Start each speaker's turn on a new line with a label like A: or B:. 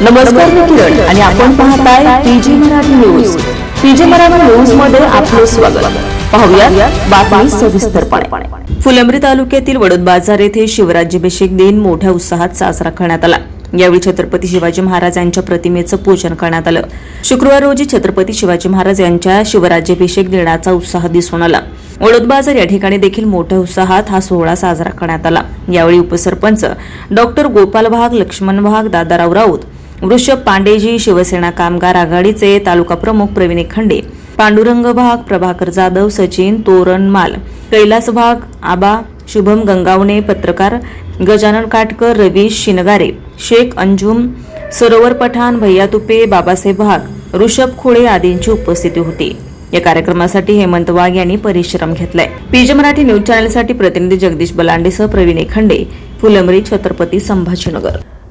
A: नमस्कार मी किरण आणि आपण पाहताय PG Marathi news. PG Marathi न्यूजमध्ये आपलं स्वागत. पाहूया बातमी सविस्तरपणे. फुलंब्री तालुक्यातील वडोद बाजार येथे शिवराज्याभिषेक दिन मोठ्या उत्साहात साजरा करण्यात आला. यावेळी छत्रपती शिवाजी महाराज यांच्या प्रतिमेचं पूजन करण्यात आलं. शुक्रवार रोजी छत्रपती शिवाजी महाराज यांच्या शिवराज्याभिषेक दिनाचा उत्साह दिसून आला. वडोद बाजार या ठिकाणी देखील मोठ्या उत्साहात हा सोहळा साजरा करण्यात आला. यावेळी उपसरपंच डॉक्टर गोपाल भाग लक्ष्मण भाग दादाराव राऊत वृषभ पांडेजी शिवसेना कामगार आघाडीचे तालुका प्रमुख प्रवीण खंडे पांडुरंग भाग प्रभाकर जाधव सचिन तोरणमाल कैलास भाग आबा शुभम गंगावणे पत्रकार गजानन काटकर रवीश शिनगारे शेख अंजुम सरोवर पठाण भैया तुपे बाबासाहेब भाग ऋषभ खोळे आदींची उपस्थिती होती. या कार्यक्रमासाठी हेमंत वाघ यांनी परिश्रम घेतलाय. पीजे मराठी न्यूज चॅनलसाठी प्रतिनिधी जगदीश बलांडेसह प्रवीण खंडे फुलंबरी छत्रपती संभाजीनगर.